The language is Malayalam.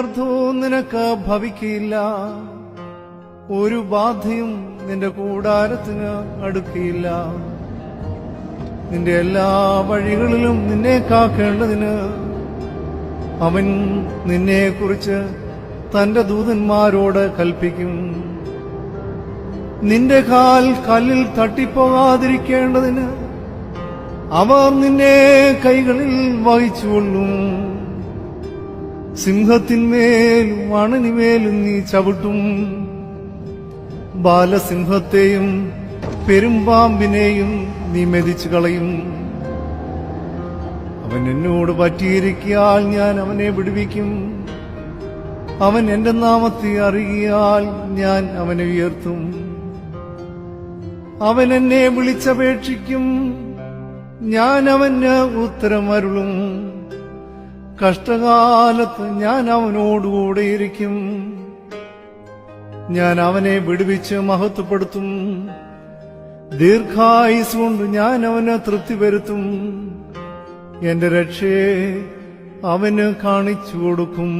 അർത്ഥവും നിനക്ക് ഭവിക്കില്ല. ഒരു ബാധയും നിന്റെ കൂടാരത്തിന് അടുക്കില്ല. നിന്റെ എല്ലാ വഴികളിലും നിന്നെ കാക്കേണ്ടതിന് അവൻ നിന്നെക്കുറിച്ച് തന്റെ ദൂതന്മാരോട് കൽപ്പിക്കും. നിന്റെ കാൽ കല്ലിൽ തട്ടിപ്പോകാതിരിക്കേണ്ടതിന് അവർ നിന്നെ കൈകളിൽ വഹിച്ചുകൊള്ളും. സിംഹത്തിന്മേലും അണനിമേലും നീ ചവിട്ടും. ബാലസിംഹത്തെയും പെരുമ്പാമ്പിനെയും നീ മെതിച്ചു കളയും. അവൻ എന്നോട് പറ്റിയിരിക്കിയാൽ ഞാൻ അവനെ വിടുവിക്കും. അവൻ എന്റെ നാമത്തെ അറിയിയാൽ ഞാൻ അവനെ ഉയർത്തും. അവൻ എന്നെ വിളിച്ചപേക്ഷിക്കും. ഞാൻ അവന് ഉത്തരമരുളും. കഷ്ടകാലത്ത് ഞാൻ അവനോടുകൂടെയിരിക്കും ഞാൻ അവനെ വിടുവിച്ച് മഹത്വപ്പെടുത്തും. ദീർഘായുസ് കൊണ്ട് ഞാൻ അവന് തൃപ്തി വരുത്തും എന്റെ രക്ഷയെ അവന് കാണിച്ചു കൊടുക്കും.